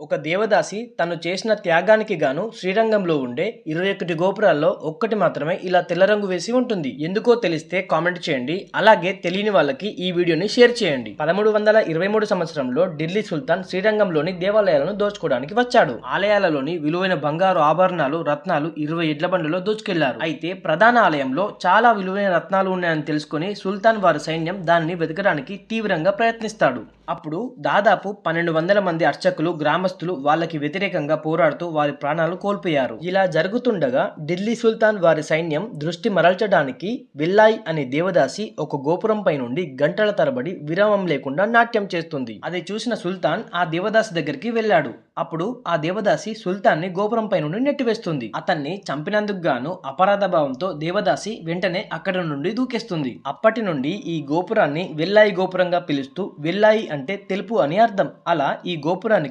ఒక దేవదాసి తను చేసిన త్యాగానికి గాను శ్రీరంగంలో ఉండే ఇరవై ఒకటి గోపురాల్లో ఒక్కటి మాత్రమే ఇలా తెల్ల రంగు వేసి ఉంటుంది. ఎందుకో తెలిస్తే కామెంట్ చేయండి. అలాగే తెలియని వాళ్ళకి ఈ వీడియోని షేర్ చేయండి. పదమూడు వందల ఇరవై మూడు సంవత్సరంలో ఢిల్లీ సుల్తాన్ శ్రీరంగంలోని దేవాలయాలను దోచుకోవడానికి వచ్చాడు. ఆలయాలలోని విలువైన బంగారు ఆభరణాలు రత్నాలు ఇరవై ఎడ్ల బండ్లలో దోచుకెళ్ళారు. అయితే ప్రధాన ఆలయంలో చాలా విలువైన రత్నాలు ఉన్నాయని తెలుసుకుని సుల్తాన్ వారి సైన్యం దానిని వెతకడానికి తీవ్రంగా ప్రయత్నిస్తాడు. అప్పుడు దాదాపు పన్నెండు వందల మంది అర్చకులు గ్రామస్తులు వాళ్ళకి వ్యతిరేకంగా పోరాడుతూ వారి ప్రాణాలు కోల్పోయారు. ఇలా జరుగుతుండగా ఢిల్లీ సుల్తాన్ వారి సైన్యం దృష్టి మరల్చడానికి విల్లాయ్ అనే దేవదాసి ఒక గోపురంపై నుండి గంటల తరబడి విరామం లేకుండా నాట్యం చేస్తుంది. అది చూసిన సుల్తాన్ ఆ దేవదాసి దగ్గరికి వెళ్ళాడు. అప్పుడు ఆ దేవదాసి సుల్తాన్ని గోపురంపై నుండి నెట్టివేస్తుంది. అతన్ని చంపినందుకు గాను అపరాధ భావంతో దేవదాసి వెంటనే అక్కడి నుండి దూకేస్తుంది. అప్పటి నుండి ఈ గోపురాన్ని వెల్లాయి గోపురంగా పిలుస్తూ వెల్లాయి అంటే తెలుపు అని అర్థం. అలా ఈ గోపురానికి